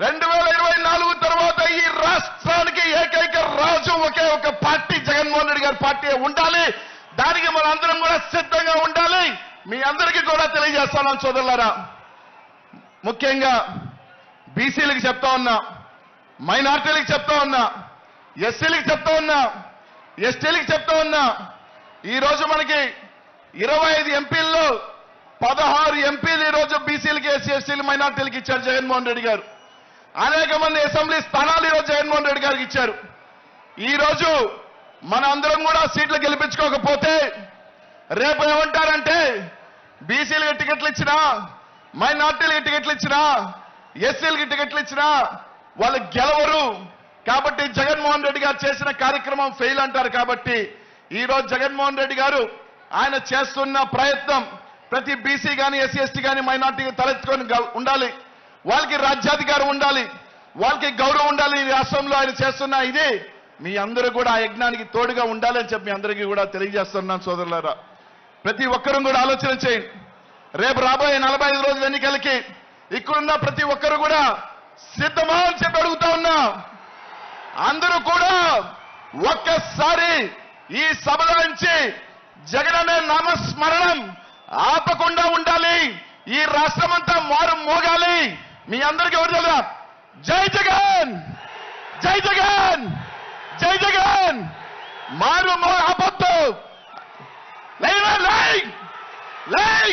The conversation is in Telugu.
రెండు వేల ఇరవై నాలుగు తర్వాత ఈ రాష్ట్రానికి ఏకైక రాజు ఒకే ఒక పార్టీ జగన్మోహన్ రెడ్డి గారి పార్టీ ఉండాలి. దానికి మనందరం కూడా సిద్ధంగా ఉండాలి. మీ అందరికీ కూడా తెలియజేస్తాను సోదరులారా. ముఖ్యంగా బీసీలకు చెప్తా ఉన్నా మైనార్టీలకు చెప్తా ఉన్నా ఎస్సీలకు చెప్తా ఉన్నా ఎస్టీలకు చెప్తా ఉన్నా ఈరోజు మనకి ఇరవై ఐదు ఎంపీల్లో పదహారు ఎంపీలు ఈరోజు బీసీలకి ఎస్సీ ఎస్టీలు మైనార్టీలకు ఇచ్చారు జగన్మోహన్ రెడ్డి గారు. అనేక మంది అసెంబ్లీ స్థానాలు ఈరోజు జగన్మోహన్ రెడ్డి గారికి ఇచ్చారు. ఈరోజు మన అందరం కూడా సీట్లు గెలిపించుకోకపోతే రేపు ఏమంటారంటే బీసీలకి టికెట్లు ఇచ్చినా మైనార్టీలకి టికెట్లు ఇచ్చినా ఎస్సీలకి టికెట్లు ఇచ్చినా వాళ్ళు గెలవరు. కాబట్టి జగన్మోహన్ రెడ్డి గారు చేసిన కార్యక్రమం ఫెయిల్ అంటారు కాబట్టి ఈ రోజు జగన్మోహన్ రెడ్డి గారు ఆయన చేస్తున్న ప్రయత్నం ప్రతి బీసీ కానీ ఎస్సీ ఎస్టీ కానీ మైనార్టీ తలెత్తుకొని ఉండాలి. వాళ్ళకి రాజ్యాధికారం ఉండాలి వాళ్ళకి గౌరవం ఉండాలి ఈ రాష్ట్రంలో ఆయన చేస్తున్న ఇది. మీ అందరూ కూడా ఆ యజ్ఞానికి తోడుగా ఉండాలని చెప్పి మీ అందరికీ కూడా తెలియజేస్తున్నాను సోదరులారా. ప్రతి ఒక్కరూ కూడా ఆలోచన చేయండి. రేపు రాబోయే నలభై ఐదు రోజుల ఎన్నికలకి ఇక్కడున్న ప్రతి ఒక్కరు కూడా సిద్ధమా అని చెప్పి అడుగుతా ఉన్నా. అందరూ కూడా ఒక్కసారి ఈ సభలో నుంచి జగన్ అనే నామస్మరణం ఆపకుండా ఉండాలి. ఈ రాష్ట్రం అంతా మారు మోగాలి. మీ అందరికీ ఎవరు తెలుసా జై జగన్! జై జగన్! జై జగన్! మారు మో ఆపొద్దు లై లై లై